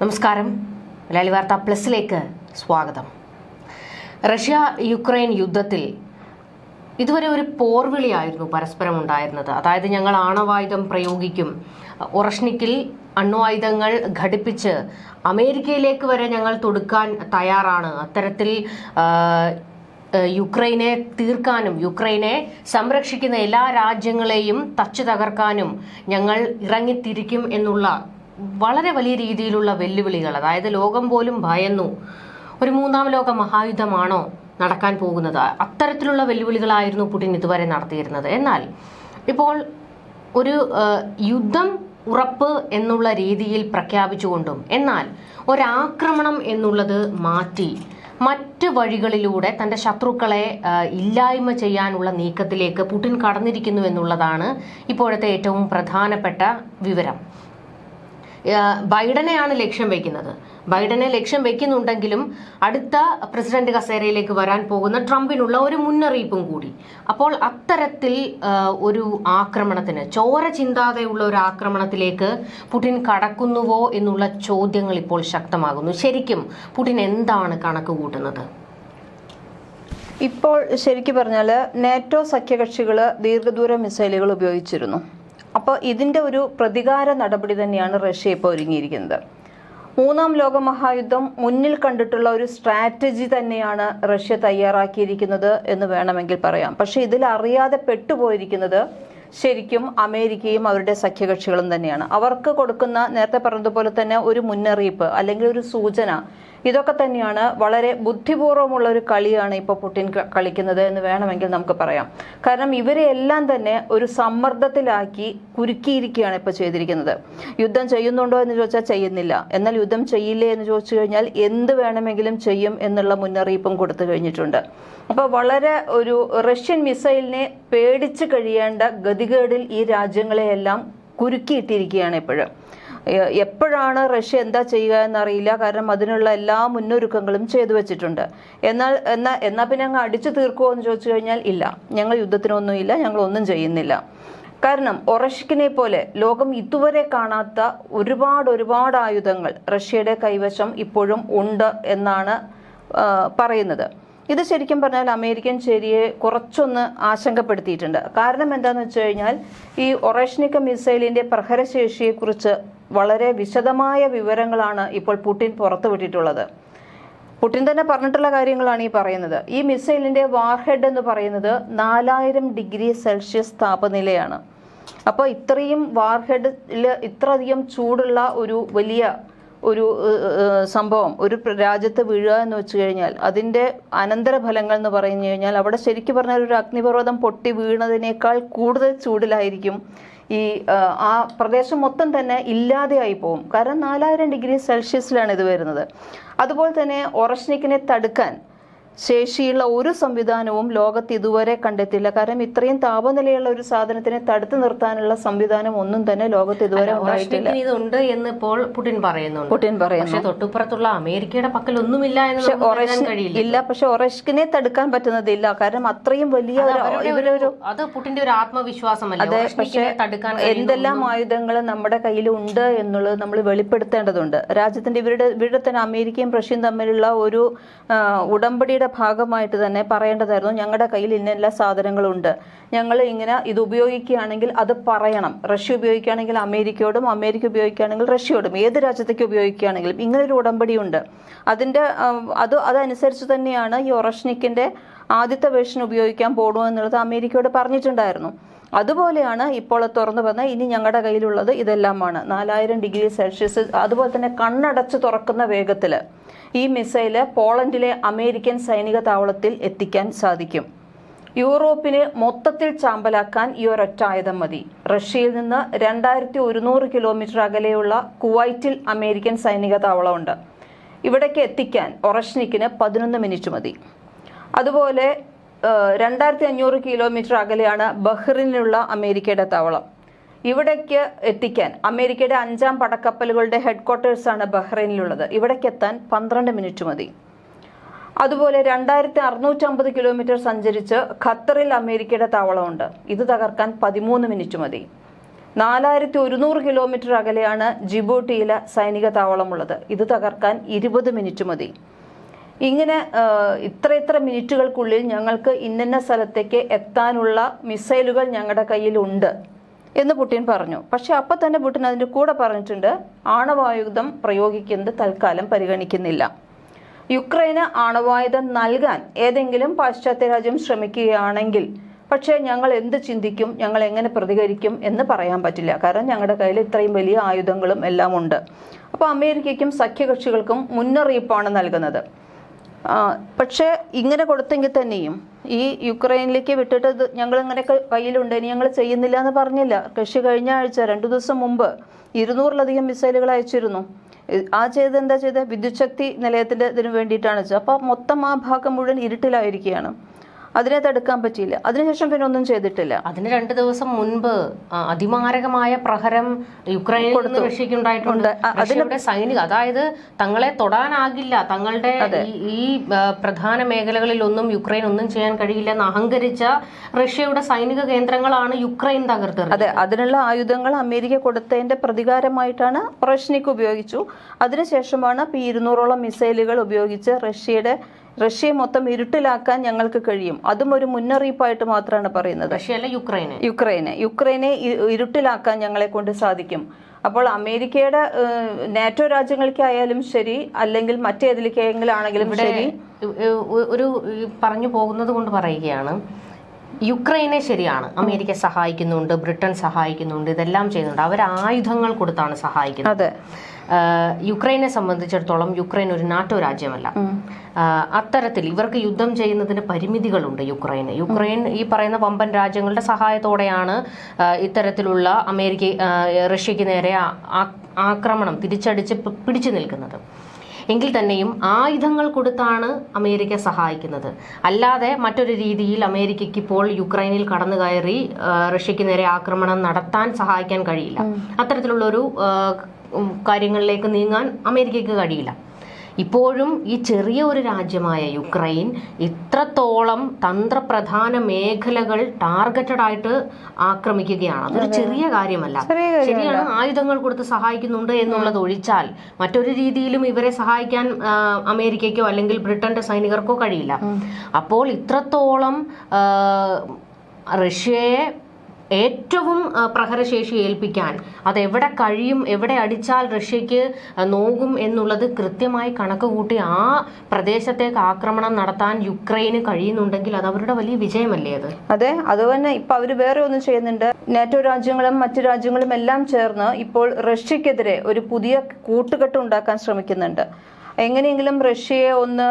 നമസ്കാരം. മലയാളി വാർത്ത പ്ലസിലേക്ക് സ്വാഗതം. റഷ്യ യുക്രൈൻ യുദ്ധത്തിൽ ഇതുവരെ ഒരു പോർവിളിയായിരുന്നു പരസ്പരം ഉണ്ടായിരുന്നത്. അതായത് ഞങ്ങൾ ആണവായുധം പ്രയോഗിക്കും. ഒറഷ്നിക്കിൽ അണ്വായുധങ്ങൾ ഘടിപ്പിച്ച് അമേരിക്കയിലേക്ക് വരെ ഞങ്ങൾ തൊടുക്കാൻ തയ്യാറാണ്. അത്തരത്തിൽ യുക്രൈനെ തീർക്കാനും യുക്രൈനെ സംരക്ഷിക്കുന്ന എല്ലാ രാജ്യങ്ങളെയും തച്ചു തകർക്കാനും ഞങ്ങൾ ഇറങ്ങിത്തിരിക്കും എന്നുള്ള വളരെ വലിയ രീതിയിലുള്ള വെല്ലുവിളികൾ അതായത് ലോകം പോലും ഭയന്നു. ഒരു മൂന്നാം ലോക മഹായുദ്ധമാണോ നടക്കാൻ പോകുന്നത്? അത്തരത്തിലുള്ള വെല്ലുവിളികളായിരുന്നു പുടിൻ ഇതുവരെ നടത്തിയിരുന്നത്. എന്നാൽ ഇപ്പോൾ ഒരു യുദ്ധം ഉറപ്പ് എന്നുള്ള രീതിയിൽ പ്രഖ്യാപിച്ചുകൊണ്ടും എന്നാൽ ഒരാക്രമണം എന്നുള്ളത് മാറ്റി മറ്റ് വഴികളിലൂടെ തന്റെ ശത്രുക്കളെ ഇല്ലായ്മ ചെയ്യാനുള്ള നീക്കത്തിലേക്ക് പുടിൻ കടന്നിരിക്കുന്നു എന്നുള്ളതാണ് ഇപ്പോഴത്തെ ഏറ്റവും പ്രധാനപ്പെട്ട വിവരം. ബൈഡനെയാണ് ലക്ഷ്യം വെക്കുന്നത്. ബൈഡനെ ലക്ഷ്യം വെക്കുന്നുണ്ടെങ്കിലും അടുത്ത പ്രസിഡന്റ് കസേരയിലേക്ക് വരാൻ പോകുന്ന ട്രംപിനുള്ള ഒരു മുന്നറിയിപ്പും കൂടി. അപ്പോൾ അത്തരത്തിൽ ഒരു ആക്രമണത്തിന് ചോര ചിന്താതെയുള്ള ഒരു ആക്രമണത്തിലേക്ക് പുടിൻ കടക്കുന്നുവോ എന്നുള്ള ചോദ്യങ്ങൾ ഇപ്പോൾ ശക്തമാകുന്നു. ശരിക്കും പുടിൻ എന്താണ് കണക്ക് കൂട്ടുന്നത്? ഇപ്പോൾ ശരിക്കും പറഞ്ഞാൽ നാറ്റോ സഖ്യകക്ഷികൾ ദീർഘദൂര മിസൈലുകൾ ഉപയോഗിച്ചിരുന്നു. അപ്പോൾ ഇതിന്റെ ഒരു പ്രതികാര നടപടി തന്നെയാണ് റഷ്യ ഇപ്പോൾ ഒരുങ്ങിയിരിക്കുന്നത്. മൂന്നാം ലോക മഹായുദ്ധം മുന്നിൽ കണ്ടിട്ടുള്ള ഒരു സ്ട്രാറ്റജി തന്നെയാണ് റഷ്യ തയ്യാറാക്കിയിരിക്കുന്നത് എന്ന് വേണമെങ്കിൽ പറയാം. പക്ഷേ ഇതിൽ അറിയാതെ പെട്ടുപോയിരിക്കുന്നത് ശരിക്കും അമേരിക്കയും അവരുടെ സഖ്യകക്ഷികളും തന്നെയാണ്. അവർക്ക് കൊടുക്കുന്ന നേരത്തെ പറഞ്ഞതുപോലെ തന്നെ ഒരു മുന്നറിയിപ്പ് അല്ലെങ്കിൽ ഒരു സൂചന ഇതൊക്കെ തന്നെയാണ് വളരെ ബുദ്ധിപൂർവമുള്ള ഒരു കളിയാണ് ഇപ്പോൾ പുടിൻ കളിക്കുന്നത് എന്ന് വേണമെങ്കിൽ നമുക്ക് പറയാം. കാരണം ഇവരെ എല്ലാം തന്നെ ഒരു സമ്മർദ്ദത്തിലാക്കി കുരുക്കിയിരിക്കുകയാണ് ഇപ്പോൾ ചെയ്തിരിക്കുന്നത്. യുദ്ധം ചെയ്യുന്നുണ്ടോ എന്ന് ചോദിച്ചാൽ ചെയ്യുന്നില്ല. എന്നാൽ യുദ്ധം ചെയ്യില്ലേ എന്ന് ചോദിച്ചു കഴിഞ്ഞാൽ എന്ത് വേണമെങ്കിലും ചെയ്യും എന്നുള്ള മുന്നറിയിപ്പും കൊടുത്തു കഴിഞ്ഞിട്ടുണ്ട്. അപ്പോൾ വളരെ ഒരു റഷ്യൻ മിസൈലിനെ പേടിച്ച് കഴിയേണ്ട ഗതികേടിൽ ഈ രാജ്യങ്ങളെയെല്ലാം കുരുക്കിയിട്ടിരിക്കുകയാണ് ഇപ്പോഴും. എപ്പോഴാണ് റഷ്യ എന്താ ചെയ്യുക എന്നറിയില്ല. കാരണം അതിനുള്ള എല്ലാ മുന്നൊരുക്കങ്ങളും ചെയ്തു വെച്ചിട്ടുണ്ട്. എന്നാൽ എന്നാൽ എന്നാൽ പിന്നെ അങ്ങ് അടിച്ചു തീർക്കുമോ എന്ന് ചോദിച്ചു കഴിഞ്ഞാൽ ഇല്ല. ഞങ്ങൾ യുദ്ധത്തിനൊന്നുമില്ല. ഞങ്ങൾ ഒന്നും ചെയ്യുന്നില്ല. കാരണം ഒറഷ്കിനെ പോലെ ലോകം ഇതുവരെ കാണാത്ത ഒരുപാട് ഒരുപാട് ആയുധങ്ങൾ റഷ്യയുടെ കൈവശം ഇപ്പോഴും ഉണ്ട് എന്നാണ് പറയുന്നത്. ഇത് ശരിക്കും പറഞ്ഞാൽ അമേരിക്കൻ ചേരിയെ കുറച്ചൊന്ന് ആശങ്കപ്പെടുത്തിയിട്ടുണ്ട്. കാരണം എന്താണെന്ന് വെച്ച് കഴിഞ്ഞാൽ ഈ ഒറേഷ്നിക്ക മിസൈലിന്റെ പ്രഹരശേഷിയെക്കുറിച്ച് വളരെ വിശദമായ വിവരങ്ങളാണ് ഇപ്പോൾ പുടിൻ പുറത്തുവിട്ടിട്ടുള്ളത്. പുടിൻ തന്നെ പറഞ്ഞിട്ടുള്ള കാര്യങ്ങളാണ് ഈ പറയുന്നത്. ഈ മിസൈലിന്റെ വാർഹെഡ് എന്ന് പറയുന്നത് നാലായിരം ഡിഗ്രി സെൽഷ്യസ് താപനിലയാണ്. അപ്പോൾ ഇത്രയും വാർഹെഡിൽ ഇത്രയധികം ചൂടുള്ള ഒരു വലിയ ഒരു സംഭവം ഒരു രാജ്യത്ത് വീഴുക എന്ന് വെച്ച് കഴിഞ്ഞാൽ അതിന്റെ അനന്തരഫലങ്ങൾ എന്ന് പറഞ്ഞു കഴിഞ്ഞാൽ അവിടെ ശരിക്കും പറഞ്ഞാൽ ഒരു അഗ്നിപർവതം പൊട്ടി വീണതിനേക്കാൾ കൂടുതൽ ചൂടിലായിരിക്കും ഈ ആ പ്രദേശം മൊത്തം തന്നെ ഇല്ലാതെയായി പോകും. കാരണം നാലായിരം ഡിഗ്രി സെൽഷ്യസിലാണ് ഇത് വരുന്നത്. അതുപോലെ തന്നെ ഒറഷ്നിക്കിനെ തടുക്കാൻ ശേഷിയുള്ള ഒരു സംവിധാനവും ലോകത്ത് ഇതുവരെ കണ്ടെത്തില്ല കാരണം ഇത്രയും താപനിലയുള്ള ഒരു സാധനത്തിനെ തടുത്തു നിർത്താനുള്ള സംവിധാനം ഒന്നും തന്നെ ലോകത്ത് ഇതുവരെ ഉണ്ടായിട്ടില്ല. ഇതുണ്ട് എന്ന് ഇപ്പോൾ പുടിൻ പറയുന്നുണ്ട്. പുടിൻ പറയുന്നു. പക്ഷെ തൊട്ടുപുറത്തുള്ള അമേരിക്കയുടെ പക്കൽ ഒന്നുമില്ല എന്ന് പക്ഷെ ഇല്ല. പക്ഷെ ഒറഷ്കിനെ തടുക്കാൻ പറ്റുന്നതില്ല. കാരണം അത്രയും വലിയ അത് പുടിന്റെ ഒരു ആത്മവിശ്വാസമല്ലേ? ഒറഷ്നിക്കിനെ തടുക്കാൻ കഴിയുന്ന എന്തെല്ലാം ആയുധങ്ങൾ നമ്മുടെ കയ്യിൽ ഉണ്ട് എന്നുള്ളത് നമ്മൾ വെളിപ്പെടുത്തേണ്ടതുണ്ട്. രാജ്യത്തിന്റെ ഇവരുടെ ഇവരുടെ തന്നെ അമേരിക്കയും റഷ്യയും തമ്മിലുള്ള ഒരു ആ, ഉടമ്പടിയുടെ ഭാഗമായിട്ട് തന്നെ പറയേണ്ടതായിരുന്നു. ഞങ്ങളുടെ കയ്യിൽ ഇന്ന എല്ലാ സാധനങ്ങളുണ്ട്. ഞങ്ങൾ ഇങ്ങനെ ഇത് ഉപയോഗിക്കുകയാണെങ്കിൽ അത് പറയണം. റഷ്യ ഉപയോഗിക്കുകയാണെങ്കിൽ അമേരിക്കയോടും അമേരിക്ക ഉപയോഗിക്കുകയാണെങ്കിൽ റഷ്യയോടും ഏത് രാജ്യത്തേക്ക് ഉപയോഗിക്കുകയാണെങ്കിലും ഇങ്ങനെ ഒരു ഉടമ്പടിയുണ്ട്. അതിന്റെ ആ, അത് അതനുസരിച്ച് തന്നെയാണ് ഈ ഒറഷ്നിക്കിന്റെ ആദ്യത്തെ വേർഷൻ ഉപയോഗിക്കാൻ പോകണു എന്നുള്ളത് അമേരിക്കയോട് പറഞ്ഞിട്ടുണ്ടായിരുന്നു. അതുപോലെയാണ് ഇപ്പോൾ തുറന്നു വന്ന ഇനി ഞങ്ങളുടെ കയ്യിലുള്ളത് ഇതെല്ലാമാണ്. നാലായിരം ഡിഗ്രി സെൽഷ്യസ് അതുപോലെ തന്നെ കണ്ണടച്ച് തുറക്കുന്ന വേഗത്തിൽ ഈ മിസൈൽ പോളണ്ടിലെ അമേരിക്കൻ സൈനിക താവളത്തിൽ എത്തിക്കാൻ സാധിക്കും. യൂറോപ്പിനെ മൊത്തത്തിൽ ചാമ്പലാക്കാൻ ഈ ഒരൊറ്റ ആയുധം മതി. റഷ്യയിൽ നിന്ന് രണ്ടായിരത്തി ഒരുന്നൂറ് കിലോമീറ്റർ അകലെയുള്ള കുവൈറ്റിൽ അമേരിക്കൻ സൈനിക താവളമുണ്ട്. ഇവിടേക്ക് എത്തിക്കാൻ ഒറഷ്നിക്കിന് പതിനൊന്ന് മിനിറ്റ് മതി. അതുപോലെ രണ്ടായിരത്തി അഞ്ഞൂറ് കിലോമീറ്റർ അകലെയാണ് ബഹ്റിനുള്ള അമേരിക്കയുടെ താവളം. ഇവിടേക്ക് എത്തിക്കാൻ അമേരിക്കയുടെ അഞ്ചാം പടക്കപ്പലുകളുടെ ഹെഡ്ക്വാർട്ടേഴ്സാണ് ബഹ്റൈനിലുള്ളത്. ഇവിടേക്ക് എത്താൻ പന്ത്രണ്ട് മിനിറ്റ് മതി. അതുപോലെ രണ്ടായിരത്തി അറുന്നൂറ്റമ്പത് കിലോമീറ്റർ സഞ്ചരിച്ച് ഖത്തറിൽ അമേരിക്കയുടെ താവളമുണ്ട്. ഇത് തകർക്കാൻ പതിമൂന്ന് മിനിറ്റ് മതി. നാലായിരത്തി ഒരുന്നൂറ് കിലോമീറ്റർ അകലെയാണ് ജിബൂട്ടിയിലെ സൈനിക താവളമുള്ളത്. ഇത് തകർക്കാൻ ഇരുപത് മിനിറ്റ് മതി. ഇങ്ങനെ ഇത്ര ഇത്ര മിനിറ്റുകൾക്കുള്ളിൽ ഞങ്ങൾക്ക് ഇന്നന്ന സ്ഥലത്തേക്ക് എത്താനുള്ള മിസൈലുകൾ ഞങ്ങളുടെ കയ്യിലുണ്ട്. എന്ന് പുടിൻ പറഞ്ഞു. പക്ഷെ അപ്പം തന്നെ പുടിൻ അതിന്റെ കൂടെ പറഞ്ഞിട്ടുണ്ട് ആണവായുധം പ്രയോഗിക്കുന്നത് തൽക്കാലം പരിഗണിക്കുന്നില്ല. യുക്രൈന് ആണവായുധം നൽകാൻ ഏതെങ്കിലും പാശ്ചാത്യ രാജ്യം ശ്രമിക്കുകയാണെങ്കിൽ പക്ഷേ ഞങ്ങൾ എന്ത് ചിന്തിക്കും ഞങ്ങൾ എങ്ങനെ പ്രതികരിക്കും എന്ന് പറയാൻ പറ്റില്ല. കാരണം ഞങ്ങളുടെ കയ്യിൽ ഇത്രയും വലിയ ആയുധങ്ങളും എല്ലാം ഉണ്ട്. അപ്പോൾ അമേരിക്കയ്ക്കും സഖ്യകക്ഷികൾക്കും മുന്നറിയിപ്പാണ് നൽകുന്നത്. പക്ഷേ ഇങ്ങനെ കൊടുത്തെങ്കിൽ തന്നെയും ഈ യുക്രൈനിലേക്ക് വിട്ടിട്ട് ഞങ്ങൾ ഇങ്ങനെയൊക്കെ കയ്യിലുണ്ട്. ഇനി ഞങ്ങൾ ചെയ്യുന്നില്ല എന്ന് പറഞ്ഞില്ല. റഷ്യ കഴിഞ്ഞ ആഴ്ച രണ്ടു ദിവസം മുമ്പ് ഇരുന്നൂറിലധികം മിസൈലുകൾ അയച്ചിരുന്നു. ആ ചെയ്ത് എന്താ ചെയ്തത് വിദ്യുച്ഛക്തി നിലയത്തിന്റെ ഇതിനു വേണ്ടിയിട്ടാണ്. വെച്ചത് അപ്പോൾ മൊത്തം ആ ഭാഗം മുഴുവൻ ഇരുട്ടിലായിരിക്കുകയാണ്. അതിനെ തടുക്കാൻ പറ്റിയില്ല. അതിനുശേഷം പിന്നെ ഒന്നും ചെയ്തിട്ടില്ല. അതിന് രണ്ടു ദിവസം മുൻപ് അതിമാരകമായ പ്രഹരം യുക്രൈനിൽ നിന്ന് റഷ്യക്ക്. റഷ്യയുടെ സൈനിക അതായത് തങ്ങളെ തൊടാനാകില്ല തങ്ങളുടെ ഈ- പ്രധാന മേഖലകളിൽ ഒന്നും യുക്രൈൻ ഒന്നും ചെയ്യാൻ കഴിയില്ല എന്ന് അഹങ്കരിച്ച റഷ്യയുടെ സൈനിക കേന്ദ്രങ്ങളാണ് യുക്രൈൻ തകർത്തത്. അതെ അതിനുള്ള ആയുധങ്ങൾ അമേരിക്ക കൊടുത്തതിന്റെ പ്രതികാരമായിട്ടാണ് പ്രശ്നിക്ക് ഉപയോഗിച്ചു. അതിനുശേഷമാണ് പി ഇരുന്നൂറോളം മിസൈലുകൾ ഉപയോഗിച്ച് റഷ്യയുടെ റഷ്യയെ മൊത്തം ഇരുട്ടിലാക്കാൻ ഞങ്ങൾക്ക് കഴിയും. അതും ഒരു മുന്നറിയിപ്പായിട്ട് മാത്രമാണ് പറയുന്നത്. യുക്രൈന്. യുക്രൈന്. യുക്രൈനെ യുക്രൈനെ ഇരുട്ടിലാക്കാൻ ഞങ്ങളെ കൊണ്ട് സാധിക്കും. അപ്പോൾ അമേരിക്കയുടെ നാറ്റോ രാജ്യങ്ങൾക്കായാലും ശരി അല്ലെങ്കിൽ മറ്റേതിലേക്കെങ്കിലാണെങ്കിലും ശരി. ഒരു പറഞ്ഞു പോകുന്നത് കൊണ്ട് പറയുകയാണ് യുക്രൈനെ ശരിയാണ് അമേരിക്ക സഹായിക്കുന്നുണ്ട് ബ്രിട്ടൻ സഹായിക്കുന്നുണ്ട് ഇതെല്ലാം ചെയ്യുന്നുണ്ട്. അവർ ആയുധങ്ങൾ കൊടുത്താണ് സഹായിക്കുന്നത്. അതെ. യുക്രൈനെ സംബന്ധിച്ചിടത്തോളം യുക്രൈൻ ഒരു നാറ്റോ രാജ്യമല്ല. അത്തരത്തിൽ ഇവർക്ക് യുദ്ധം ചെയ്യുന്നതിന് പരിമിതികളുണ്ട് യുക്രൈൻ യുക്രൈൻ ഈ പറയുന്ന വമ്പൻ രാജ്യങ്ങളുടെ സഹായത്തോടെയാണ് ഇത്തരത്തിലുള്ള അമേരിക്ക റഷ്യക്ക് നേരെ ആക്രമണം തിരിച്ചടിച്ച് പിടിച്ചു നിൽക്കുന്നത്. എങ്കിൽ തന്നെയും ആയുധങ്ങൾ കൊടുത്താണ് അമേരിക്ക സഹായിക്കുന്നത്. അല്ലാതെ മറ്റൊരു രീതിയിൽ അമേരിക്കയ്ക്ക് ഇപ്പോൾ യുക്രൈനിൽ കടന്നു കയറി റഷ്യക്ക് നേരെ ആക്രമണം നടത്താൻ സഹായിക്കാൻ കഴിയില്ല. അത്തരത്തിലുള്ളൊരു ആ, ഉം, കാര്യങ്ങളിലേക്ക് നീങ്ങാൻ അമേരിക്കയ്ക്ക് കഴിയില്ല. ഇപ്പോഴും ഈ ചെറിയ ഒരു രാജ്യമായ യുക്രൈൻ ഇത്രത്തോളം തന്ത്രപ്രധാന മേഖലകൾ ടാർഗറ്റഡ് ആയിട്ട് ആക്രമിക്കുകയാണ്. അതൊരു ചെറിയ കാര്യമല്ല. ശരിയാണ് ആയുധങ്ങൾ കൊടുത്ത് സഹായിക്കുന്നുണ്ട് എന്നുള്ളത് ഒഴിച്ചാൽ മറ്റൊരു രീതിയിലും ഇവരെ സഹായിക്കാൻ അമേരിക്കയ്ക്കോ അല്ലെങ്കിൽ ബ്രിട്ടന്റെ സൈനികർക്കോ കഴിയില്ല. അപ്പോൾ ഇത്രത്തോളം റഷ്യയെ ഏറ്റവും പ്രഹരശേഷി ഏൽപ്പിക്കാൻ. അത് എവിടെ കഴിയും എവിടെ അടിച്ചാൽ റഷ്യക്ക് നോകും എന്നുള്ളത് കൃത്യമായി കണക്ക് കൂട്ടി ആ പ്രദേശത്തേക്ക് ആക്രമണം നടത്താൻ യുക്രൈന് കഴിയുന്നുണ്ടെങ്കിൽ അത് അവരുടെ വലിയ വിജയമല്ലേ അത്? അതെ അതുതന്നെ ഇപ്പൊ അവർ വേറെ ഒന്നും ചെയ്യുന്നുണ്ട്. നാറ്റോ രാജ്യങ്ങളും മറ്റു രാജ്യങ്ങളും എല്ലാം ചേർന്ന് ഇപ്പോൾ റഷ്യക്കെതിരെ ഒരു പുതിയ കൂട്ടുകെട്ട് ഉണ്ടാക്കാൻ ശ്രമിക്കുന്നുണ്ട്. എങ്ങനെയെങ്കിലും റഷ്യയെ ഒന്ന്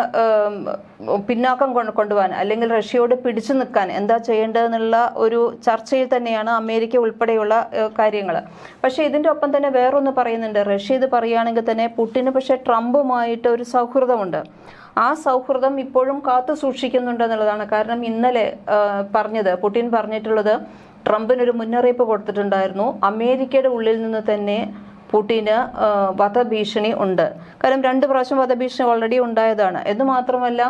പിന്നാക്കം കൊണ്ട് കൊണ്ടുപോകാൻ അല്ലെങ്കിൽ റഷ്യയോട് പിടിച്ചു നിൽക്കാൻ എന്താ ചെയ്യേണ്ടതെന്നുള്ള ഒരു ചർച്ചയിൽ തന്നെയാണ് അമേരിക്ക ഉൾപ്പെടെയുള്ള കാര്യങ്ങൾ പക്ഷേ ഇതിന്റെ ഒപ്പം തന്നെ വേറൊന്ന് പറയുന്നുണ്ട്. റഷ്യ ഇത് പറയുകയാണെങ്കിൽ തന്നെ പുട്ടിന് പക്ഷേ ട്രംപുമായിട്ട് ഒരു സൗഹൃദമുണ്ട്. ആ സൗഹൃദം ഇപ്പോഴും കാത്തു സൂക്ഷിക്കുന്നുണ്ടെന്നുള്ളതാണ് കാരണം ഇന്നലെ പറഞ്ഞത് പുടിൻ പറഞ്ഞിട്ടുള്ളത് ട്രംപിനൊരു മുന്നറിയിപ്പ് കൊടുത്തിട്ടുണ്ടായിരുന്നു. അമേരിക്കയുടെ ഉള്ളിൽ നിന്ന് തന്നെ പുടിന് വധഭീഷണി ഉണ്ട്. കാരണം രണ്ട് പ്രാവശ്യം വധഭീഷണി ഓൾറെഡി ഉണ്ടായതാണ്. എന്ന് മാത്രമല്ല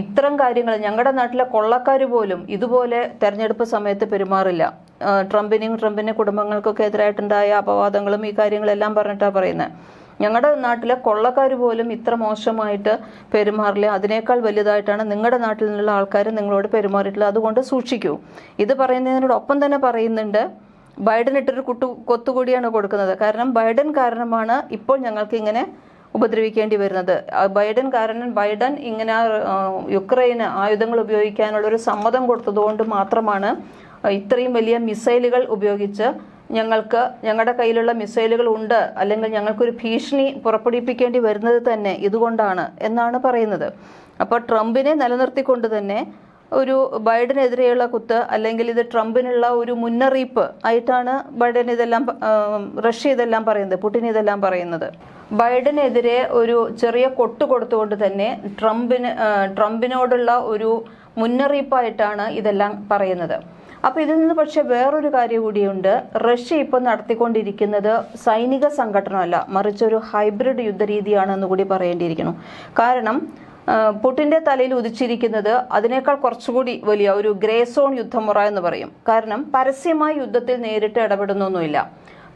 ഇത്തരം കാര്യങ്ങൾ ഞങ്ങളുടെ നാട്ടിലെ കൊള്ളക്കാർ പോലും ഇതുപോലെ തെരഞ്ഞെടുപ്പ് സമയത്ത് പെരുമാറില്ല. ട്രംപിനും ട്രംപിന്റെ കുടുംബങ്ങൾക്കൊക്കെ എതിരായിട്ടുണ്ടായ അപവാദങ്ങളും ഈ കാര്യങ്ങളെല്ലാം പറഞ്ഞിട്ടാണ് പറയുന്നത് ഞങ്ങളുടെ നാട്ടിലെ കൊള്ളക്കാർ പോലും ഇത്ര മോശമായിട്ട് പെരുമാറില്ല. അതിനേക്കാൾ വലുതായിട്ടാണ് നിങ്ങളുടെ നാട്ടിൽ നിന്നുള്ള ആൾക്കാർ നിങ്ങളോട് പെരുമാറിയിട്ടുള്ളത്. അതുകൊണ്ട് സൂക്ഷിക്കൂ. ഇത് പറയുന്നതിനോടൊപ്പം തന്നെ പറയുന്നുണ്ട് ബൈഡൻ ഇട്ടൊരു കുട്ടു കൊത്തുകൂടിയാണ് കൊടുക്കുന്നത്. കാരണം ബൈഡൻ കാരണമാണ് ഇപ്പോൾ ഞങ്ങൾക്ക് ഇങ്ങനെ ഉപദ്രവിക്കേണ്ടി വരുന്നത്. ബൈഡൻ കാരണം ബൈഡൻ ഇങ്ങനെ യുക്രൈന് ആയുധങ്ങൾ ഉപയോഗിക്കാനുള്ള ഒരു സമ്മതം കൊടുത്തതുകൊണ്ട് മാത്രമാണ് ഇത്രയും വലിയ മിസൈലുകൾ ഉപയോഗിച്ച് ഞങ്ങൾക്ക് ഞങ്ങളുടെ കയ്യിലുള്ള മിസൈലുകൾ ഉണ്ട്. അല്ലെങ്കിൽ ഞങ്ങൾക്കൊരു ഭീഷണി പുറപ്പെടുവിപ്പിക്കേണ്ടി വരുന്നത് തന്നെ ഇതുകൊണ്ടാണ് എന്നാണ് പറയുന്നത്. അപ്പോൾ ട്രംപിനെ നിലനിർത്തിക്കൊണ്ട് തന്നെ ഒരു ബൈഡനെതിരെയുള്ള കുത്ത് അല്ലെങ്കിൽ ഇത് ട്രംപിനുള്ള ഒരു മുന്നറിയിപ്പ് ആയിട്ടാണ് ബൈഡൻ ഇതെല്ലാം റഷ്യ ഇതെല്ലാം പറയുന്നത് പുടിൻ ഇതെല്ലാം പറയുന്നത്. ബൈഡനെതിരെ ഒരു ചെറിയ കൊട്ട് കൊടുത്തുകൊണ്ട് തന്നെ ട്രംപിന് ട്രംപിനോടുള്ള ഒരു മുന്നറിയിപ്പായിട്ടാണ് ഇതെല്ലാം പറയുന്നത്. അപ്പോൾ ഇതിൽ നിന്ന് പക്ഷേ വേറൊരു കാര്യം കൂടിയുണ്ട്. റഷ്യ ഇപ്പോൾ നടത്തിക്കൊണ്ടിരിക്കുന്നത് സൈനിക സംഘടനമല്ല മറിച്ച് ഒരു ഹൈബ്രിഡ് യുദ്ധരീതിയാണെന്ന് കൂടി പറയേണ്ടിയിരിക്കുന്നു. കാരണം ആ, പുടിന്റെ തലയിൽ ഉദിച്ചിരിക്കുന്നത് അതിനേക്കാൾ കുറച്ചുകൂടി വലിയ ഒരു ഗ്രേ സോൺ യുദ്ധമുറ എന്ന് പറയും. കാരണം പരസ്യമായ യുദ്ധത്തിൽ നേരിട്ട് ഇടപെടുന്നൊന്നുമില്ല.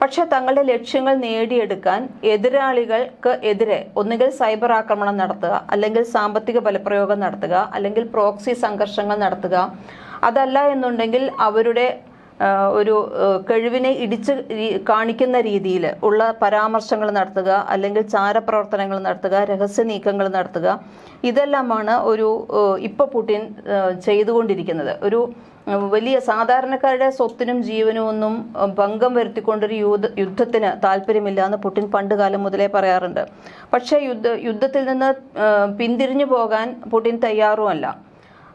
പക്ഷെ തങ്ങളുടെ ലക്ഷ്യങ്ങൾ നേടിയെടുക്കാൻ എതിരാളികൾക്ക് എതിരെ ഒന്നുകിൽ സൈബർ ആക്രമണം നടത്തുക അല്ലെങ്കിൽ സാമ്പത്തിക ബലപ്രയോഗം നടത്തുക അല്ലെങ്കിൽ പ്രോക്സി സംഘർഷങ്ങൾ നടത്തുക അതല്ല എന്നുണ്ടെങ്കിൽ അവരുടെ ഒരു കഴിവിനെ ഇടിച്ച് കാണിക്കുന്ന രീതിയിൽ ഉള്ള പരാമർശങ്ങൾ നടത്തുക അല്ലെങ്കിൽ ചാരപ്രവർത്തനങ്ങൾ നടത്തുക രഹസ്യ നീക്കങ്ങൾ നടത്തുക ഇതെല്ലാമാണ് ഒരു ഇപ്പോൾ പുടിൻ ചെയ്തുകൊണ്ടിരിക്കുന്നത്. ഒരു വലിയ സാധാരണക്കാരുടെ സ്വത്തിനും ജീവനും ഒന്നും ഭംഗം വരുത്തിക്കൊണ്ടൊരു യുദ്ധ യുദ്ധത്തിന് താല്പര്യമില്ല എന്ന് പുടിൻ പണ്ട് കാലം മുതലേ പറയാറുണ്ട്. പക്ഷേ യുദ്ധ യുദ്ധത്തിൽ നിന്ന് പിന്തിരിഞ്ഞു പോകാൻ പുടിൻ തയ്യാറുമല്ല.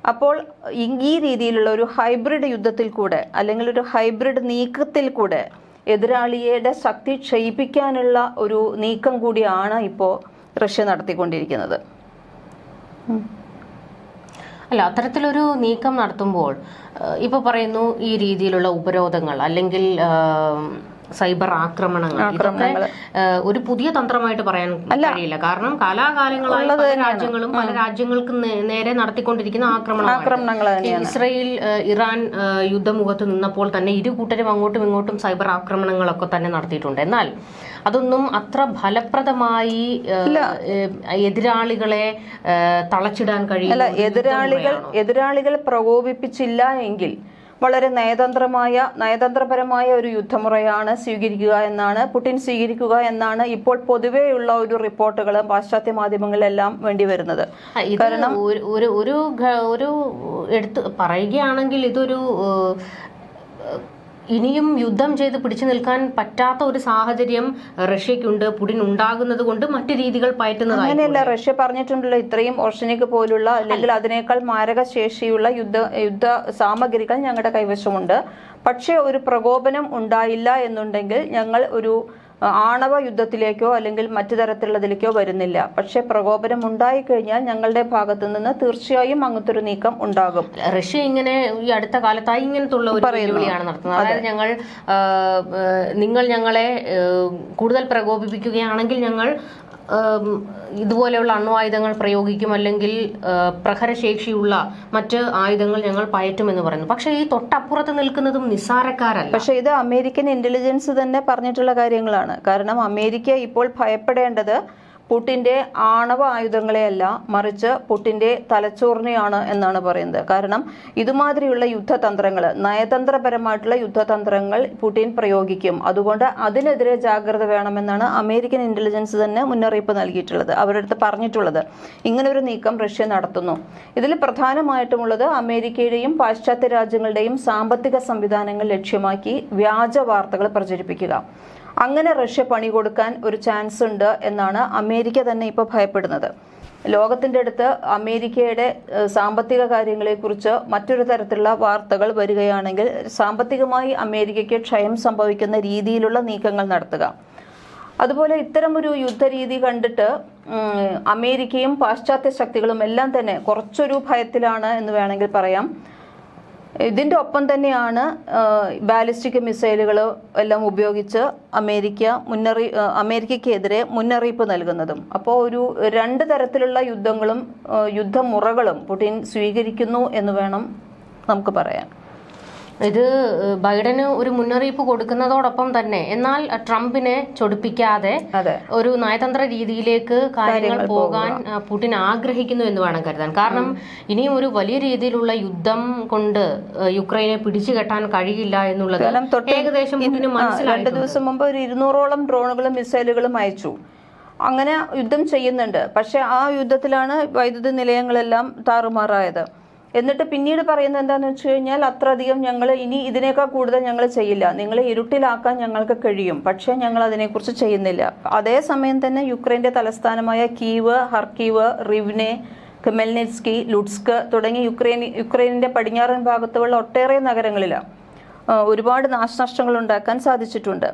അപ്പോൾ ഈ- രീതിയിലുള്ള ഒരു ഹൈബ്രിഡ് യുദ്ധത്തിൽ കൂടെ അല്ലെങ്കിൽ ഒരു ഹൈബ്രിഡ് നീക്കത്തിൽ കൂടെ എതിരാളിയുടെ ശക്തി ക്ഷയിപ്പിക്കാനുള്ള ഒരു നീക്കം കൂടിയാണ് ഇപ്പോൾ റഷ്യ നടത്തിക്കൊണ്ടിരിക്കുന്നത്. അല്ല അത്തരത്തിലൊരു നീക്കം നടത്തുമ്പോൾ ഇപ്പോൾ പറയുന്നു ഈ രീതിയിലുള്ള ഉപരോധങ്ങൾ അല്ലെങ്കിൽ സൈബർ ആക്രമണങ്ങൾ. ഇതൊക്കെ ഒരു പുതിയ തന്ത്രമായിട്ട് പറയാൻ കഴിയില്ല. കാരണം കാലാകാലങ്ങളായി പല രാജ്യങ്ങളും പല രാജ്യങ്ങൾക്ക് നേരെ നടത്തിക്കൊണ്ടിരിക്കുന്ന ആക്രമണങ്ങൾ ഇസ്രയേൽ ഇറാൻ യുദ്ധമുഖത്ത് നിന്നപ്പോൾ തന്നെ ഇരു കൂട്ടരും അങ്ങോട്ടും ഇങ്ങോട്ടും സൈബർ ആക്രമണങ്ങളൊക്കെ തന്നെ നടത്തിയിട്ടുണ്ട്. എന്നാൽ അതൊന്നും അത്ര ഫലപ്രദമായി എതിരാളികളെ തളച്ചിടാൻ കഴിയില്ല എതിരാളികൾ എതിരാളികൾ പ്രകോപിപ്പിച്ചില്ല എങ്കിൽ വളരെ നയതന്ത്രമായ നയതന്ത്രപരമായ ഒരു യുദ്ധമുറയാണ് സ്വീകരിക്കുക എന്നാണ് പുടിൻ സ്വീകരിക്കുക എന്നാണ് ഇപ്പോൾ പൊതുവെയുള്ള ഒരു റിപ്പോർട്ടുകൾ പാശ്ചാത്യ മാധ്യമങ്ങളിലെല്ലാം വേണ്ടി വരുന്നത് കാരണം ഒരു ഒരു എടുത്ത് പറയുകയാണെങ്കിൽ ഇതൊരു ഇനിയും യുദ്ധം ചെയ്ത് പിടിച്ചു നിൽക്കാൻ പറ്റാത്ത ഒരു സാഹചര്യം റഷ്യക്കുണ്ട് പുടിൻ ഉണ്ടാകുന്നത് കൊണ്ട് മറ്റു രീതികൾ പയറ്റുന്നതായി അങ്ങനെയല്ല റഷ്യ പറഞ്ഞിട്ടുണ്ടല്ലോ ഇത്രയും ഓഷനിക് പോലുള്ള അല്ലെങ്കിൽ അതിനേക്കാൾ മാരക ശേഷിയുള്ള യുദ്ധ യുദ്ധ സാമഗ്രികൾ ഞങ്ങളുടെ കൈവശമുണ്ട്. പക്ഷേ ഒരു പ്രകോപനം ഉണ്ടായില്ല എന്നുണ്ടെങ്കിൽ ഞങ്ങൾ ഒരു ആണവ യുദ്ധത്തിലേക്കോ അല്ലെങ്കിൽ മറ്റു തരത്തിലുള്ളതിലേക്കോ വരുന്നില്ല. പക്ഷേ പ്രകോപനം ഉണ്ടായിക്കഴിഞ്ഞാൽ ഞങ്ങളുടെ ഭാഗത്തു നിന്ന് തീർച്ചയായും അങ്ങനത്തെ ഒരു നീക്കം ഉണ്ടാകും. റഷ്യ ഇങ്ങനെ ഈ അടുത്ത കാലത്തായി ഇങ്ങനത്തുള്ള ഒരു വെല്ലുവിളിയാണ് നടത്തുന്നത്. അതായത് ഞങ്ങൾ നിങ്ങൾ ഞങ്ങളെ കൂടുതൽ പ്രകോപിപ്പിക്കുകയാണെങ്കിൽ ഞങ്ങൾ ഇതുപോലെയുള്ള അണ്വായുധങ്ങൾ പ്രയോഗിക്കും അല്ലെങ്കിൽ പ്രഹരശേഷിയുള്ള മറ്റ് ആയുധങ്ങൾ ഞങ്ങൾ പയറ്റുമെന്ന് പറയുന്നു. പക്ഷേ ഈ തൊട്ടപ്പുറത്ത് നിൽക്കുന്നതും നിസ്സാരക്കാരല്ല. പക്ഷെ ഇത് അമേരിക്കൻ ഇന്റലിജൻസ് തന്നെ പറഞ്ഞിട്ടുള്ള കാര്യങ്ങളാണ്. കാരണം അമേരിക്ക ഇപ്പോൾ ഭയപ്പെടേണ്ടത് പുട്ടിന്റെ ആണവ ആയുധങ്ങളെയല്ല മറിച്ച് പുട്ടിന്റെ തലച്ചോറിനെയാണ് എന്നാണ് പറയുന്നത്. കാരണം ഇതുമാതിരിയുള്ള യുദ്ധതന്ത്രങ്ങൾ നയതന്ത്രപരമായിട്ടുള്ള യുദ്ധതന്ത്രങ്ങൾ പുടിൻ പ്രയോഗിക്കും. അതുകൊണ്ട് അതിനെതിരെ ജാഗ്രത വേണമെന്നാണ് അമേരിക്കൻ ഇന്റലിജൻസ് തന്നെ മുന്നറിയിപ്പ് നൽകിയിട്ടുള്ളത് അവരുടെ അടുത്ത് പറഞ്ഞിട്ടുള്ളത് ഇങ്ങനൊരു നീക്കം റഷ്യ നടത്തുന്നു. ഇതിൽ പ്രധാനമായിട്ടുമുള്ളത് അമേരിക്കയുടെയും പാശ്ചാത്യ രാജ്യങ്ങളുടെയും സാമ്പത്തിക സംവിധാനങ്ങൾ ലക്ഷ്യമാക്കി വ്യാജ വാർത്തകൾ പ്രചരിപ്പിക്കുക. അങ്ങനെ റഷ്യ പണി കൊടുക്കാൻ ഒരു ചാൻസ് ഉണ്ട് എന്നാണ് അമേരിക്ക തന്നെ ഇപ്പോൾ ഭയപ്പെടുന്നത്. ലോകത്തിന്റെ അടുത്ത് അമേരിക്കയുടെ സാമ്പത്തിക കാര്യങ്ങളെക്കുറിച്ച് മറ്റൊരു തരത്തിലുള്ള വാർത്തകൾ വരികയാണെങ്കിൽ സാമ്പത്തികമായി അമേരിക്കയ്ക്ക് ക്ഷയം സംഭവിക്കുന്ന രീതിയിലുള്ള നീക്കങ്ങൾ നടത്തുക. അതുപോലെ ഇത്തരം ഒരു യുദ്ധരീതി കണ്ടിട്ട് അമേരിക്കയും പാശ്ചാത്യ ശക്തികളും എല്ലാം തന്നെ കുറച്ചൊരു ഭയത്തിലാണ് എന്ന് വേണമെങ്കിൽ പറയാം. ഇതിന്റെ ഒപ്പം തന്നെയാണ് ബാലിസ്റ്റിക് മിസൈലുകൾ എല്ലാം ഉപയോഗിച്ച് അമേരിക്ക മുന്നറി അമേരിക്കയ്ക്കെതിരെ മുന്നറിയിപ്പ് നൽകുന്നതും. അപ്പോൾ ഒരു രണ്ട് തരത്തിലുള്ള യുദ്ധങ്ങളും യുദ്ധമുറകളും പുടിൻ സ്വീകരിക്കുന്നു എന്ന് വേണം നമുക്ക് പറയാൻ. ഇത് ബൈഡന് ഒരു മുന്നറിയിപ്പ് കൊടുക്കുന്നതോടൊപ്പം തന്നെ എന്നാൽ ട്രംപിനെ ചൊടിപ്പിക്കാതെ ഒരു നയതന്ത്ര രീതിയിലേക്ക് കാര്യങ്ങൾ പോകാൻ പുടിൻ ആഗ്രഹിക്കുന്നു എന്ന് വേണം കരുതാൻ. കാരണം ഇനിയും ഒരു വലിയ രീതിയിലുള്ള യുദ്ധം കൊണ്ട് യുക്രൈനെ പിടിച്ചു കെട്ടാൻ കഴിയില്ല എന്നുള്ളത് ഏകദേശം രണ്ട് ദിവസം മുമ്പ് ഒരു ഇരുന്നൂറോളം ഡ്രോണുകളും മിസൈലുകളും അയച്ചു. അങ്ങനെ യുദ്ധം ചെയ്യുന്നുണ്ട്. പക്ഷെ ആ യുദ്ധത്തിലാണ് വൈദ്യുതി നിലയങ്ങളെല്ലാം താറുമാറായത്. എന്നിട്ട് പിന്നീട് പറയുന്നത് എന്താണെന്ന് വെച്ച് കഴിഞ്ഞാൽ അത്രയധികം ഞങ്ങൾ ഇനി ഇതിനേക്കാൾ കൂടുതൽ ഞങ്ങൾ ചെയ്യില്ല. നിങ്ങളെ ഇരുട്ടിലാക്കാൻ ഞങ്ങൾക്ക് കഴിയും. പക്ഷേ ഞങ്ങൾ അതിനെക്കുറിച്ച് ചെയ്യുന്നില്ല. അതേസമയം തന്നെ യുക്രൈന്റെ തലസ്ഥാനമായ കീവ് ഹർക്കീവ് റിവ്നെ കെമെൽനെസ്കി ലുഡ്സ്ക് തുടങ്ങി യുക്രൈൻ യുക്രൈനിന്റെ പടിഞ്ഞാറൻ ഭാഗത്തുള്ള ഒട്ടേറെ നഗരങ്ങളിൽ ഒരുപാട് നാശനഷ്ടങ്ങൾ ഉണ്ടാക്കാൻ സാധിച്ചിട്ടുണ്ട്.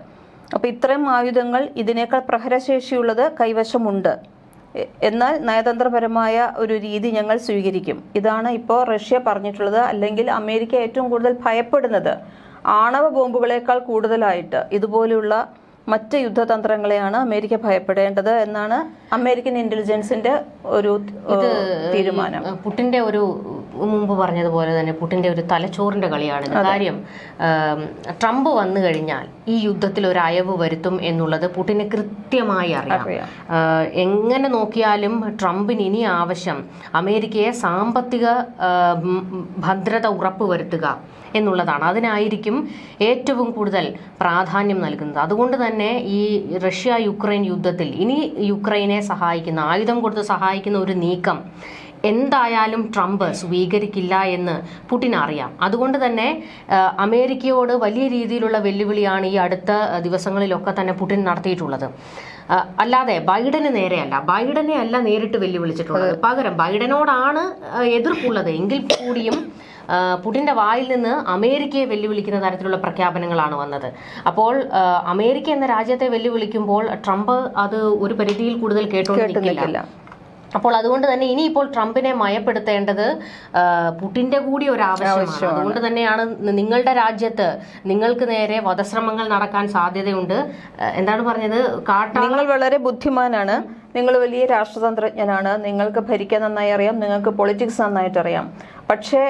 അപ്പോൾ ഇത്രയും ആയുധങ്ങൾ ഇതിനേക്കാൾ പ്രഹരശേഷിയുള്ളത് കൈവശമുണ്ട്. എന്നാൽ നയതന്ത്രപരമായ ഒരു രീതി ഞങ്ങൾ സ്വീകരിക്കും. ഇതാണ് ഇപ്പോൾ റഷ്യ പറഞ്ഞിട്ടുള്ളത് അല്ലെങ്കിൽ അമേരിക്ക ഏറ്റവും കൂടുതൽ ഭയപ്പെടുന്നത്. ആണവ ബോംബുകളേക്കാൾ കൂടുതലായിട്ട് ഇതുപോലെയുള്ള മറ്റ് യുദ്ധതന്ത്രങ്ങളെയാണ് അമേരിക്ക ഭയപ്പെടേണ്ടത് എന്നാണ് അമേരിക്കൻ ഇന്റലിജൻസിന്റെ ഒരു തീരുമാനം. പുട്ടിന്റെ ഒരു മുമ്പ് പറഞ്ഞതുപോലെ തന്നെ പുട്ടിന്റെ ഒരു തലച്ചോറിന്റെ കളിയാണ് കാര്യം ട്രംപ് വന്നു കഴിഞ്ഞാൽ ഈ യുദ്ധത്തിൽ ഒരു അയവ് വരുത്തും എന്നുള്ളത് പുട്ടിന് കൃത്യമായി അറിയാം. എങ്ങനെ നോക്കിയാലും ട്രംപിന് ഇനി ആവശ്യം അമേരിക്കയെ സാമ്പത്തിക ഭദ്രത ഉറപ്പ് വരുത്തുക ഉറപ്പുവരുത്തുക എന്നുള്ളതാണ്. അതിനായിരിക്കും ഏറ്റവും കൂടുതൽ പ്രാധാന്യം നൽകുന്നത്. അതുകൊണ്ട് തന്നെ ഈ റഷ്യ യുക്രൈൻ യുദ്ധത്തിൽ ഇനി യുക്രൈനെ സഹായിക്കുന്ന ആയുധം കൊടുത്ത് സഹായിക്കുന്ന ഒരു നീക്കം എന്തായാലും ട്രംപ് സ്വീകരിക്കില്ല എന്ന് പുടിൻ അറിയാം. അതുകൊണ്ട് തന്നെ അമേരിക്കയോട് വലിയ രീതിയിലുള്ള വെല്ലുവിളിയാണ് ഈ അടുത്ത ദിവസങ്ങളിലൊക്കെ തന്നെ പുടിൻ നടത്തിയിട്ടുള്ളത്. അല്ലാതെ ബൈഡന് നേരെയല്ല. ബൈഡനെ അല്ല നേരിട്ട് വെല്ലുവിളിച്ചിട്ടുള്ളത്. പകരം ബൈഡനോടാണ് എതിർപ്പുള്ളത്. എങ്കിൽ കൂടിയും പുടിന്റെ വായിൽ നിന്ന് അമേരിക്കയെ വെല്ലുവിളിക്കുന്ന തരത്തിലുള്ള പ്രഖ്യാപനങ്ങളാണ് വന്നത്. അപ്പോൾ അമേരിക്ക എന്ന രാജ്യത്തെ വെല്ലുവിളിക്കുമ്പോൾ ട്രംപ് അത് ഒരു പരിധിയിൽ കൂടുതൽ നിൽക്കില്ല. അപ്പോൾ അതുകൊണ്ട് തന്നെ ഇനിയിപ്പോൾ ട്രംപിനെ മയപ്പെടുത്തേണ്ടത് പുടിന്റെ കൂടി ഒരു ആവശ്യമാണ്. അതുകൊണ്ട് തന്നെയാണ് നിങ്ങളുടെ രാജ്യത്ത് നിങ്ങൾക്ക് നേരെ വധശ്രമങ്ങൾ നടക്കാൻ സാധ്യതയുണ്ട്. എന്താണ് പറഞ്ഞത്? കാട്ട നിങ്ങൾ വളരെ ബുദ്ധിമാനാണ്. നിങ്ങൾ വലിയ രാഷ്ട്രതന്ത്രജ്ഞനാണ്. നിങ്ങൾക്ക് ഭരിക്കാൻ നന്നായി അറിയാം. നിങ്ങൾക്ക് പൊളിറ്റിക്സ് നന്നായിട്ട് അറിയാം. പക്ഷേ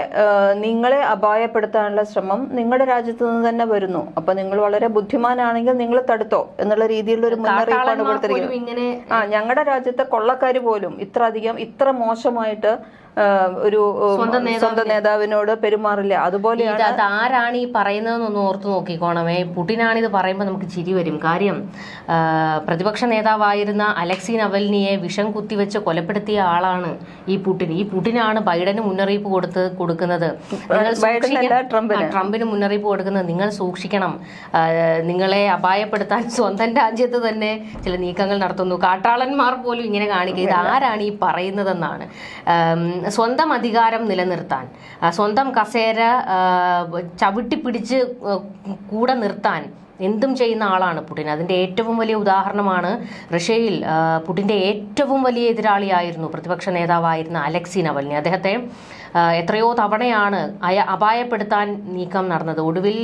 നിങ്ങളെ അപായപ്പെടുത്താനുള്ള ശ്രമം നിങ്ങളുടെ രാജ്യത്ത് നിന്ന് തന്നെ വരുന്നു. അപ്പൊ നിങ്ങൾ വളരെ ബുദ്ധിമാനാണെങ്കിൽ നിങ്ങൾ തടുത്തോ എന്നുള്ള രീതിയിലുള്ള ഒരു മുന്നറിയിപ്പാണ് കൊടുത്തിരിക്കുന്നത്. ആ ഞങ്ങളുടെ രാജ്യത്തെ കൊള്ളക്കാർ പോലും ഇത്ര അധികം ഇത്ര മോശമായിട്ട് ഒരു സ്വന്തം നേതാവിനോട് പെരുമാറില്ല. അതുപോലെയാണ് അത് ആരാണ് ഈ പറയുന്നതെന്നൊന്ന് ഓർത്ത് നോക്കിക്കോണമേ. പുടിനാണ് ഇത് പറയുമ്പോൾ നമുക്ക് ചിരി വരും. കാര്യം പ്രതിപക്ഷ നേതാവായിരുന്ന അലക്സി നവൽനിയെ വിഷം കുത്തിവെച്ച് കൊലപ്പെടുത്തിയ ആളാണ് ഈ പുടിൻ. ഈ പുടിനാണ് ബൈഡന് മുന്നറിയിപ്പ് കൊടുത്ത് കൊടുക്കുന്നത്. ട്രംപിന്. മുന്നറിയിപ്പ് കൊടുക്കുന്നത് നിങ്ങൾ സൂക്ഷിക്കണം. നിങ്ങളെ അപായപ്പെടുത്താൻ സ്വന്തം രാജ്യത്ത് തന്നെ ചില നീക്കങ്ങൾ നടത്തുന്നു. കാട്ടാളന്മാർ പോലും ഇങ്ങനെ കാണിക്കുക. ഇത് ആരാണ് ഈ പറയുന്നതെന്നാണ്. സ്വന്തം അധികാരം നിലനിർത്താൻ സ്വന്തം കസേര ചവിട്ടിപ്പിടിച്ച് കൂടെ നിർത്താൻ എന്തും ചെയ്യുന്ന ആളാണ് പുടിൻ. അതിന്റെ ഏറ്റവും വലിയ ഉദാഹരണമാണ് റഷ്യയിൽ പുടിന്റെ ഏറ്റവും വലിയ എതിരാളിയായിരുന്നു പ്രതിപക്ഷ നേതാവായിരുന്ന അലക്സി നവൽനി. അദ്ദേഹത്തെ എത്രയോ തവണയാണ് അയ അപായപ്പെടുത്താൻ നീക്കം നടന്നത്. ഒടുവിൽ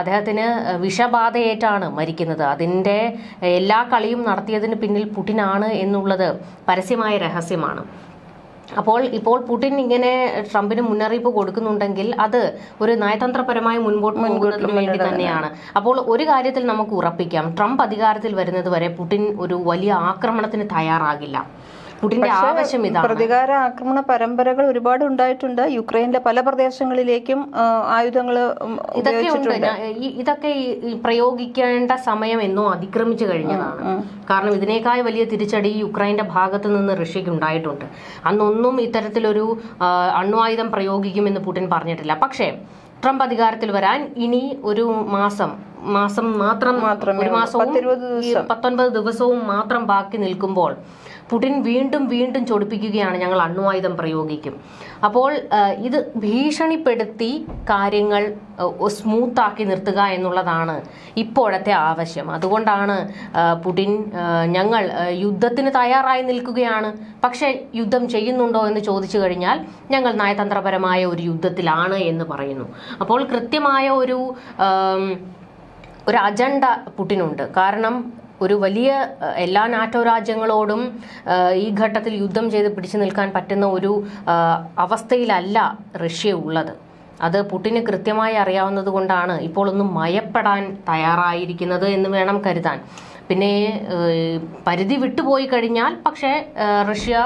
അദ്ദേഹത്തിന് വിഷബാധയേറ്റാണ് മരിക്കുന്നത്. അതിന്റെ എല്ലാ കളിയും നടത്തിയതിന് പിന്നിൽ പുടിനാണ് എന്നുള്ളത് പരസ്യമായ രഹസ്യമാണ്. അപ്പോൾ ഇപ്പോൾ പുടിൻ ഇങ്ങനെ ട്രംപിന് മുന്നറിയിപ്പ് കൊടുക്കുന്നുണ്ടെങ്കിൽ അത് ഒരു നയതന്ത്രപരമായ മുൻപോട്ട് പോകുന്നതിന് വേണ്ടി തന്നെയാണ്. അപ്പോൾ ഒരു കാര്യത്തിൽ നമുക്ക് ഉറപ്പിക്കാം. ട്രംപ് അധികാരത്തിൽ വരുന്നത് വരെ പുടിൻ ഒരു വലിയ ആക്രമണത്തിന് തയ്യാറാകില്ല. പുടിന്റെ ആവശ്യം ഇതാണ്. പ്രതികാര ആക്രമണ പരമ്പരകൾ ഒരുപാട് ഉണ്ടായിട്ടുണ്ട്. യുക്രൈനിലെ പല പ്രദേശങ്ങളിലേക്കും ആയുധങ്ങൾ ഇതൊക്കെ ഉണ്ട്. ഇതൊക്കെ പ്രയോഗിക്കേണ്ട സമയം എന്നോ അതിക്രമിച്ചു കഴിഞ്ഞതാണ്. കാരണം ഇതിനേക്കാൾ വലിയ തിരിച്ചടി യുക്രൈന്റെ ഭാഗത്ത് നിന്ന് റഷ്യക്ക് ഉണ്ടായിട്ടുണ്ട്. അന്നൊന്നും ഇത്തരത്തിലൊരു അണ്വായുധം പ്രയോഗിക്കുമെന്ന് പുടിൻ പറഞ്ഞിട്ടില്ല. പക്ഷേ ട്രംപ് അധികാരത്തിൽ വരാൻ ഇനി ഒരു മാസം മാസം മാത്രം ഒരു മാസവും പത്തൊൻപത് ദിവസവും മാത്രം ബാക്കി നിൽക്കുമ്പോൾ പുടിൻ വീണ്ടും വീണ്ടും ചൊടിപ്പിക്കുകയാണ് ഞങ്ങൾ അണ്വായുധം പ്രയോഗിക്കും. അപ്പോൾ ഇത് ഭീഷണിപ്പെടുത്തി കാര്യങ്ങൾ സ്മൂത്താക്കി നിർത്തുക എന്നുള്ളതാണ് ഇപ്പോഴത്തെ ആവശ്യം. അതുകൊണ്ടാണ് പുടിൻ ഞങ്ങൾ യുദ്ധത്തിന് തയ്യാറായി നിൽക്കുകയാണ്. പക്ഷേ യുദ്ധം ചെയ്യുന്നുണ്ടോ എന്ന് ചോദിച്ചു കഴിഞ്ഞാൽ ഞങ്ങൾ നയതന്ത്രപരമായ ഒരു യുദ്ധത്തിലാണ് എന്ന് പറയുന്നു. അപ്പോൾ കൃത്യമായ ഒരു ഒരു അജണ്ട പുടിനുണ്ട്. കാരണം ഒരു വലിയ എല്ലാ നാറ്റോ രാജ്യങ്ങളോടും ഈ ഘട്ടത്തിൽ യുദ്ധം ചെയ്ത് പിടിച്ചു നിൽക്കാൻ പറ്റുന്ന ഒരു അവസ്ഥയിലല്ല റഷ്യ ഉള്ളത്. അത് പുടിന് കൃത്യമായി അറിയാവുന്നത് കൊണ്ടാണ് ഇപ്പോൾ ഒന്ന് മയപ്പെടാൻ തയ്യാറായിരിക്കുന്നത് എന്ന് വേണം കരുതാൻ. പിന്നെ പരിധി വിട്ടുപോയി കഴിഞ്ഞാൽ പക്ഷേ റഷ്യ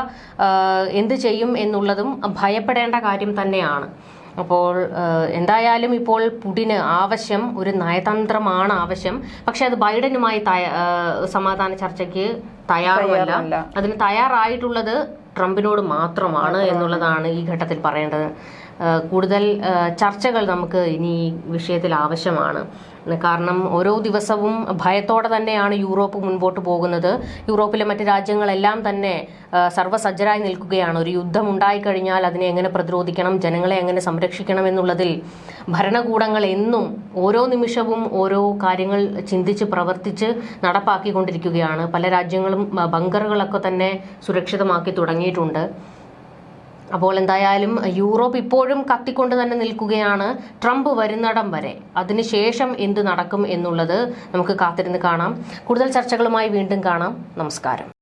എന്ത് ചെയ്യും എന്നുള്ളതും ഭയപ്പെടേണ്ട കാര്യം തന്നെയാണ്. അപ്പോൾ എന്തായാലും ഇപ്പോൾ പുടിന് ആവശ്യം ഒരു നയതന്ത്രമാണ് ആവശ്യം. പക്ഷെ അത് ബൈഡനുമായി സമാധാന ചർച്ചയ്ക്ക് തയ്യാറല്ല അതിന് തയ്യാറായിട്ടുള്ളത് ട്രംപിനോട് മാത്രമാണ്. എന്നുള്ളതാണ് ഈ ഘട്ടത്തിൽ പറയേണ്ടത്. കൂടുതൽ ചർച്ചകൾ നമുക്ക് ഇനി ഈ വിഷയത്തിൽ ആവശ്യമാണ്. കാരണം ഓരോ ദിവസവും ഭയത്തോടെ തന്നെയാണ് യൂറോപ്പ് മുൻപോട്ട് പോകുന്നത്. യൂറോപ്പിലെ മറ്റ് രാജ്യങ്ങളെല്ലാം തന്നെ സർവസജ്ജരായി നിൽക്കുകയാണ്. ഒരു യുദ്ധം ഉണ്ടായിക്കഴിഞ്ഞാൽ അതിനെ എങ്ങനെ പ്രതിരോധിക്കണം ജനങ്ങളെ എങ്ങനെ സംരക്ഷിക്കണം എന്നുള്ളതിൽ ഭരണകൂടങ്ങൾ എന്നും ഓരോ നിമിഷവും ഓരോ കാര്യങ്ങൾ ചിന്തിച്ച് പ്രവർത്തിച്ച് നടപ്പാക്കിക്കൊണ്ടിരിക്കുകയാണ്. പല രാജ്യങ്ങളും ബങ്കറുകളൊക്കെ തന്നെ സുരക്ഷിതമാക്കി തുടങ്ങിയിട്ടുണ്ട്. അപ്പോൾ എന്തായാലും യൂറോപ്പ് ഇപ്പോഴും കത്തിക്കൊണ്ട് തന്നെ നിൽക്കുകയാണ്. ട്രംപ് വരുന്നിടം വരെ. അതിനുശേഷം എന്ത് നടക്കും എന്നുള്ളത് നമുക്ക് കാത്തിരുന്ന് കാണാം. കൂടുതൽ ചർച്ചകളുമായി വീണ്ടും കാണാം. നമസ്കാരം.